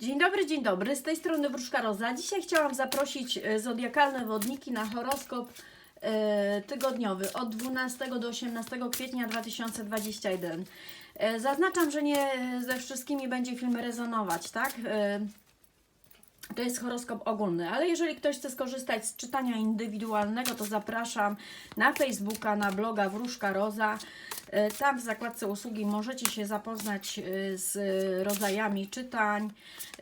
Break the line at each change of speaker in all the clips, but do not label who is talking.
Dzień dobry, dzień dobry. Z tej strony Wróżka Roza. Dzisiaj chciałam zaprosić e, zodiakalne wodniki na horoskop e, tygodniowy od 12 do 18 kwietnia 2021. E, zaznaczam, że nie ze wszystkimi będzie film rezonować, tak? To jest horoskop ogólny, ale jeżeli ktoś chce skorzystać z czytania indywidualnego, to zapraszam na Facebooka, na bloga Wróżka Roza. E, Tam w zakładce usługi możecie się zapoznać e, z rodzajami czytań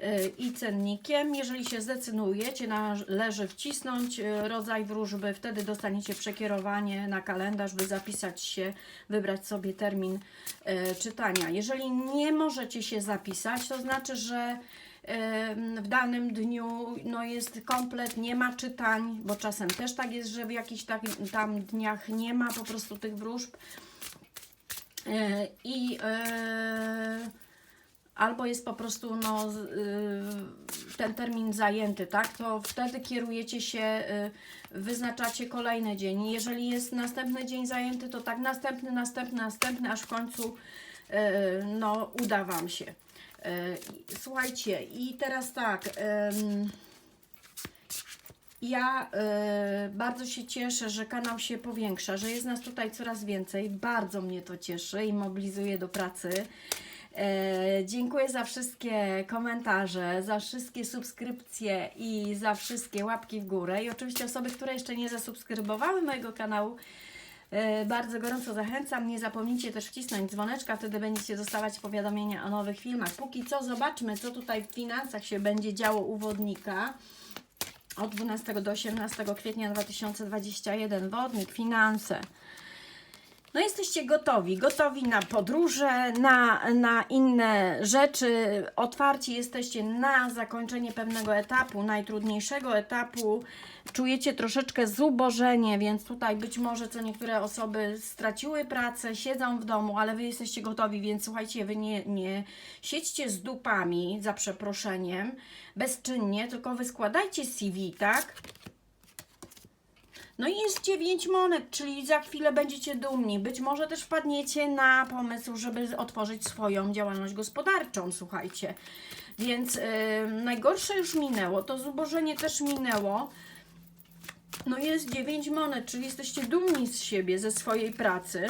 e, i cennikiem. Jeżeli się zdecydujecie, należy wcisnąć rodzaj wróżby, wtedy dostaniecie przekierowanie na kalendarz, by zapisać się, wybrać sobie termin czytania. Jeżeli nie możecie się zapisać, to znaczy, że w danym dniu no jest komplet, nie ma czytań, bo czasem też tak jest, że w jakichś tak, tam dniach nie ma po prostu tych wróżb. E, I e, albo jest po prostu no, y, ten termin zajęty, tak? To wtedy kierujecie się, wyznaczacie kolejny dzień. Jeżeli jest następny dzień zajęty, to tak następny, następny, następny, aż w końcu no, uda Wam się. Y, Słuchajcie, i teraz tak. ja e, bardzo się cieszę, że kanał się powiększa, że jest nas tutaj coraz więcej. Bardzo mnie to cieszy i mobilizuje do pracy. E, dziękuję za wszystkie komentarze, za wszystkie subskrypcje i za wszystkie łapki w górę. I oczywiście osoby, które jeszcze nie zasubskrybowały mojego kanału, e, bardzo gorąco zachęcam. Nie zapomnijcie też wcisnąć dzwoneczka, wtedy będziecie dostawać powiadomienia o nowych filmach. Póki co zobaczmy, co tutaj w finansach się będzie działo u wodnika od 12 do 18 kwietnia 2021 wodnik, finanse. No jesteście gotowi, gotowi na podróże, na, na inne rzeczy, otwarci jesteście na zakończenie pewnego etapu, najtrudniejszego etapu. Czujecie troszeczkę zubożenie, więc tutaj być może co niektóre osoby straciły pracę, siedzą w domu, ale wy jesteście gotowi, więc słuchajcie, wy nie, nie siedźcie z dupami, za przeproszeniem, bezczynnie, tylko wy składajcie CV, tak? No i jest 9 monet, czyli za chwilę będziecie dumni. Być może też wpadniecie na pomysł, żeby otworzyć swoją działalność gospodarczą, słuchajcie. Więc yy, najgorsze już minęło, to zubożenie też minęło. No jest 9 monet, czyli jesteście dumni z siebie, ze swojej pracy.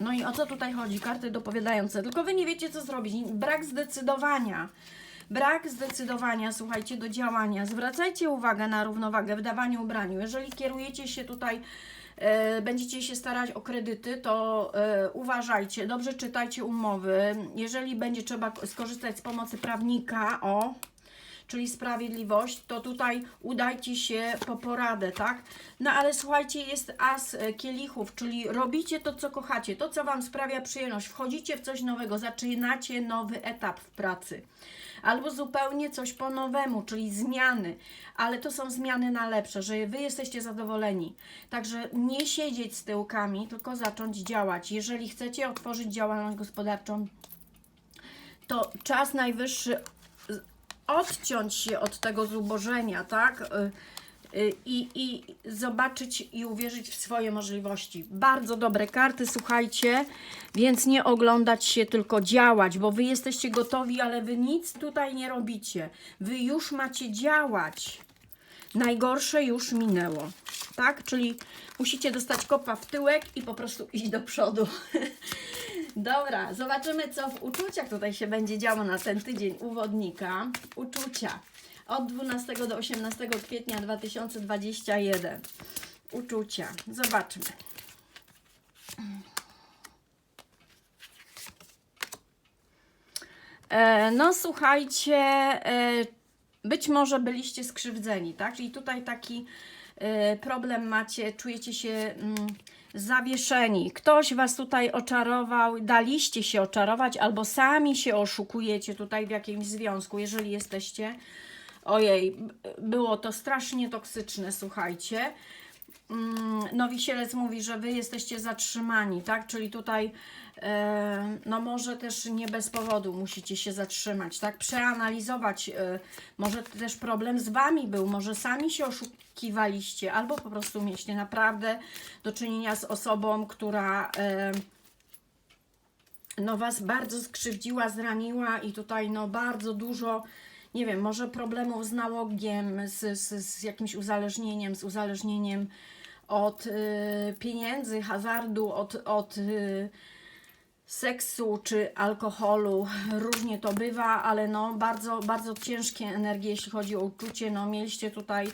No i o co tutaj chodzi? Karty dopowiadające. Tylko wy nie wiecie, co zrobić. Brak zdecydowania. Brak zdecydowania, słuchajcie, do działania. Zwracajcie uwagę na równowagę w dawaniu ubraniu. Jeżeli kierujecie się tutaj, e, będziecie się starać o kredyty, to e, uważajcie, dobrze czytajcie umowy. Jeżeli będzie trzeba skorzystać z pomocy prawnika, o, czyli sprawiedliwość, to tutaj udajcie się po poradę, tak? No ale słuchajcie, jest as kielichów, czyli robicie to, co kochacie, to, co Wam sprawia przyjemność, wchodzicie w coś nowego, zaczynacie nowy etap w pracy. Albo zupełnie coś po nowemu, czyli zmiany, ale to są zmiany na lepsze, że Wy jesteście zadowoleni. Także nie siedzieć z tyłkami, tylko zacząć działać. Jeżeli chcecie otworzyć działalność gospodarczą, to czas najwyższy odciąć się od tego zubożenia, tak? Y, y, I, I zobaczyć i uwierzyć w swoje możliwości. Bardzo dobre karty, słuchajcie, więc nie oglądać się, tylko działać, bo wy jesteście gotowi, ale wy nic tutaj nie robicie. Wy już macie działać. Najgorsze już minęło, tak? Czyli musicie dostać kopa w tyłek i po prostu iść do przodu. Dobra, zobaczymy, co w uczuciach tutaj się będzie działo na ten tydzień uwodnika. Uczucia od 12 do 18 kwietnia 2021. Uczucia. Zobaczmy. E, no słuchajcie, e, być może byliście skrzywdzeni, tak? Czyli tutaj taki e, problem macie, czujecie się mm, zawieszeni. Ktoś was tutaj oczarował, daliście się oczarować, albo sami się oszukujecie tutaj w jakimś związku, jeżeli jesteście. Ojej, było to strasznie toksyczne, słuchajcie. Mm, No Wisielec mówi, że wy jesteście zatrzymani, tak? Czyli tutaj e, no może też nie bez powodu musicie się zatrzymać, tak? Przeanalizować, e, może też problem z wami był, może sami się oszukiwaliście, albo po prostu mieliście naprawdę do czynienia z osobą, która e, no Was bardzo skrzywdziła, zraniła i tutaj no bardzo dużo, nie wiem, może problemów z nałogiem, z, z, z jakimś uzależnieniem, z uzależnieniem od y, pieniędzy, hazardu, od, od y, seksu czy alkoholu. Różnie to bywa, ale no bardzo, bardzo ciężkie energie, jeśli chodzi o uczucie. No mieliście tutaj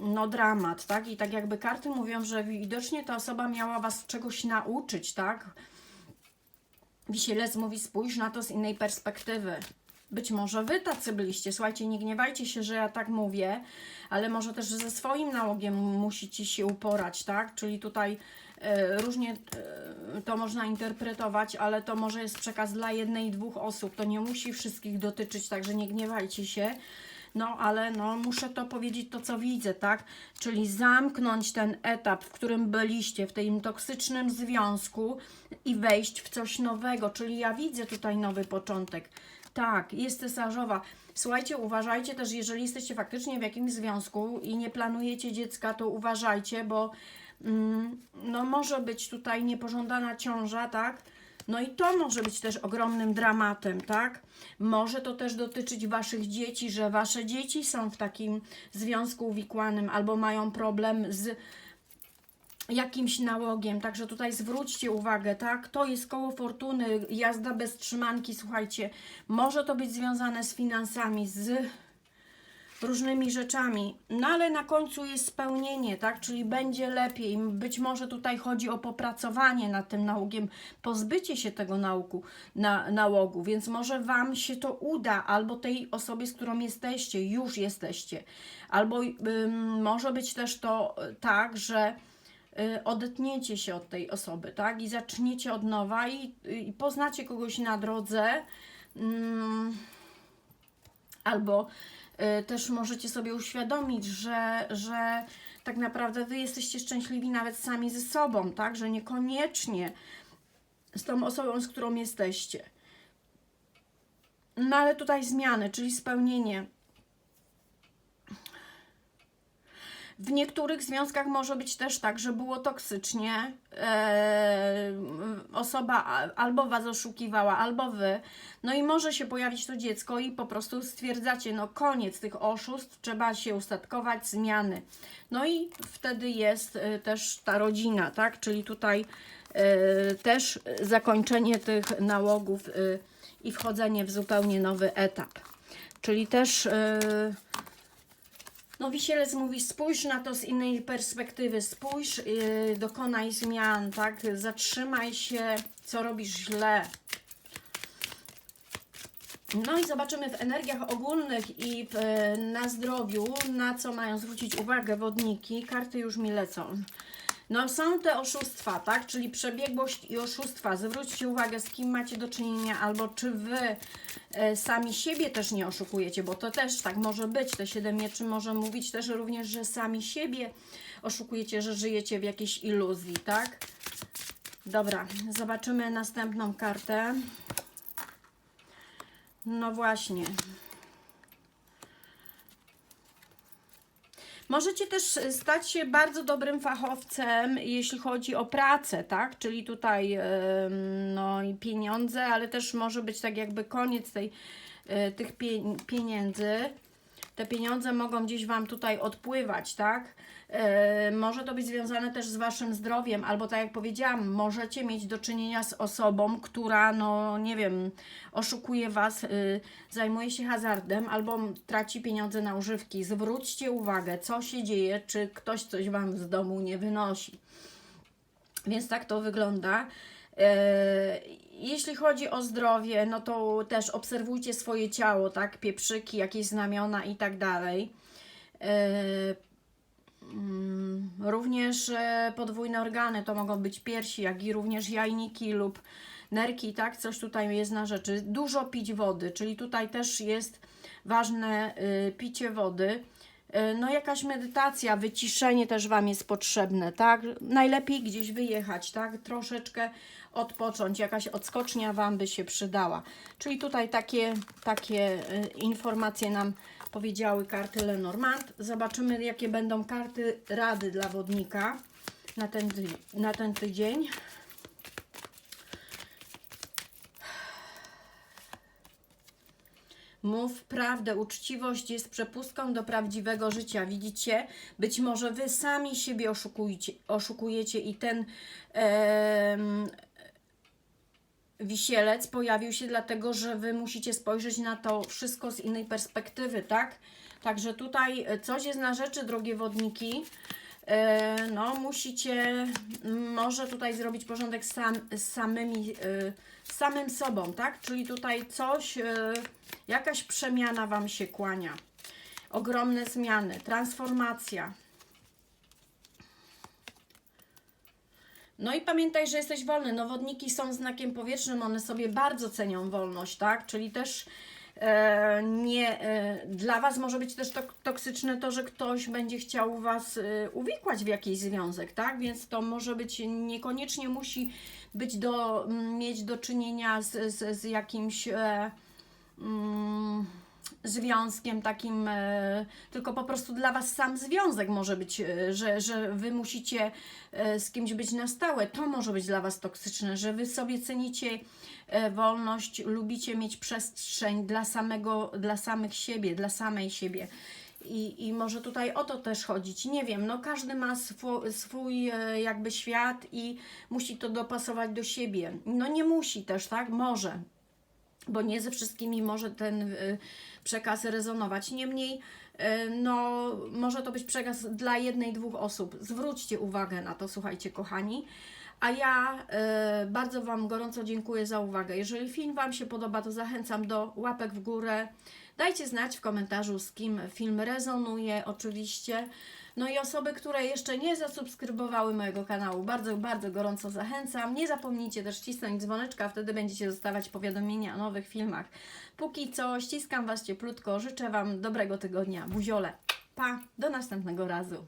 no dramat, tak? I tak jakby karty mówią, że widocznie ta osoba miała Was czegoś nauczyć, tak? Wisielec mówi, spójrz na to z innej perspektywy. Być może wy tacy byliście. Słuchajcie, nie gniewajcie się, że ja tak mówię, ale może też ze swoim nałogiem musicie się uporać, tak? Czyli tutaj e, różnie e, to można interpretować, ale to może jest przekaz dla jednej, dwóch osób. To nie musi wszystkich dotyczyć, także nie gniewajcie się. No, ale no, muszę to powiedzieć to, co widzę, tak? Czyli zamknąć ten etap, w którym byliście, w tym toksycznym związku i wejść w coś nowego. Czyli ja widzę tutaj nowy początek. Tak, jest cesarzowa. Słuchajcie, uważajcie też, jeżeli jesteście faktycznie w jakimś związku i nie planujecie dziecka, to uważajcie, bo mm, no może być tutaj niepożądana ciąża, tak? No i to może być też ogromnym dramatem, tak? Może to też dotyczyć Waszych dzieci, że Wasze dzieci są w takim związku uwikłanym albo mają problem z jakimś nałogiem, także tutaj zwróćcie uwagę, tak? To jest koło fortuny, jazda bez trzymanki, słuchajcie, może to być związane z finansami, z różnymi rzeczami, no ale na końcu jest spełnienie, tak? Czyli będzie lepiej. Być może tutaj chodzi o popracowanie nad tym nałogiem, pozbycie się tego nauku, na, nałogu, więc może Wam się to uda, albo tej osobie, z którą jesteście, już jesteście, albo ym, może być też to y, tak, że odetniecie się od tej osoby, tak? I zaczniecie od nowa i, i poznacie kogoś na drodze. Ym, albo y, też możecie sobie uświadomić, że, że tak naprawdę wy jesteście szczęśliwi nawet sami ze sobą, tak? Że niekoniecznie z tą osobą, z którą jesteście. No ale tutaj zmiany, czyli spełnienie. W niektórych związkach może być też tak, że było toksycznie. E, osoba albo was oszukiwała, albo wy. No i może się pojawić to dziecko i po prostu stwierdzacie, no koniec tych oszustw, trzeba się ustatkować, zmiany. No i wtedy jest e, też ta rodzina, tak? Czyli tutaj e, też zakończenie tych nałogów e, i wchodzenie w zupełnie nowy etap. Czyli też. E, no Wisielec mówi, spójrz na to z innej perspektywy, spójrz, yy, dokonaj zmian, tak? Zatrzymaj się, co robisz źle. No i zobaczymy w energiach ogólnych i w, e, na zdrowiu, na co mają zwrócić uwagę wodniki. Karty już mi lecą. No są te oszustwa, tak? Czyli przebiegłość i oszustwa. Zwróćcie uwagę, z kim macie do czynienia, albo czy wy sami siebie też nie oszukujecie, bo to też tak może być. Te siedem mieczy może mówić też również, że sami siebie oszukujecie, że żyjecie w jakiejś iluzji, tak? Dobra, zobaczymy następną kartę. No właśnie. Możecie też stać się bardzo dobrym fachowcem, jeśli chodzi o pracę, tak? Czyli tutaj no i pieniądze, ale też może być tak jakby koniec tej, e, tych pie, pieniędzy. Te pieniądze mogą gdzieś Wam tutaj odpływać, tak? E, może to być związane też z Waszym zdrowiem, albo tak jak powiedziałam, możecie mieć do czynienia z osobą, która, no nie wiem, oszukuje Was, y, zajmuje się hazardem, albo traci pieniądze na używki. Zwróćcie uwagę, co się dzieje, czy ktoś coś Wam z domu nie wynosi. Więc tak to wygląda. E, Jeśli chodzi o zdrowie, no to też obserwujcie swoje ciało, tak? Pieprzyki, jakieś znamiona i tak dalej. E, mm, Również e, podwójne organy to mogą być piersi, jak i również jajniki lub nerki, tak? Coś tutaj jest na rzeczy. Dużo pić wody, czyli tutaj też jest ważne y, picie wody. No jakaś medytacja, wyciszenie też Wam jest potrzebne, tak? Najlepiej gdzieś wyjechać, tak? Troszeczkę odpocząć, jakaś odskocznia Wam by się przydała. Czyli tutaj takie, takie e, informacje nam powiedziały karty Lenormand. Zobaczymy, jakie będą karty rady dla wodnika na ten, na ten tydzień. Mów prawdę, uczciwość jest przepustką do prawdziwego życia. Widzicie, być może wy sami siebie oszukujecie, oszukujecie i ten. Yy, wisielec pojawił się dlatego, że wy musicie spojrzeć na to wszystko z innej perspektywy, tak? Także tutaj e, coś jest na rzeczy, drogie wodniki. E, No, musicie m, może tutaj zrobić porządek sam, samymi, e, samym sobą, tak? Czyli tutaj coś, jakaś przemiana Wam się kłania. Ogromne zmiany, transformacja. No i pamiętaj, że jesteś wolny. Nowodniki są znakiem powietrznym, one sobie bardzo cenią wolność, tak? Czyli też e, nie, e, dla Was może być też tok- toksyczne to, że ktoś będzie chciał Was e, uwikłać w jakiś związek, tak? Więc to może być, niekoniecznie musi być do, mieć do czynienia z, z, z jakimś e, mm, związkiem takim, e, tylko po prostu dla Was sam związek może być, e, że, że Wy musicie e, z kimś być na stałe. To może być dla Was toksyczne, że Wy sobie cenicie wolność, lubicie mieć przestrzeń dla samego, dla samych siebie, dla samej siebie. I, I może tutaj o to też chodzić. Nie wiem, no każdy ma swój, swój jakby świat i musi to dopasować do siebie. No nie musi też, tak? Może bo nie ze wszystkimi może ten y, przekaz rezonować. Niemniej, y, no, może to być przekaz dla jednej, dwóch osób. Zwróćcie uwagę na to, słuchajcie, kochani. A ja y, bardzo Wam gorąco dziękuję za uwagę. Jeżeli film Wam się podoba, to zachęcam do łapek w górę. Dajcie znać w komentarzu, z kim film rezonuje, oczywiście. No i osoby, które jeszcze nie zasubskrybowały mojego kanału, bardzo, bardzo gorąco zachęcam. Nie zapomnijcie też cisnąć dzwoneczka, wtedy będziecie dostawać powiadomienia o nowych filmach. Póki co, ściskam Was cieplutko, życzę Wam dobrego tygodnia. Buziole. Pa, do następnego razu.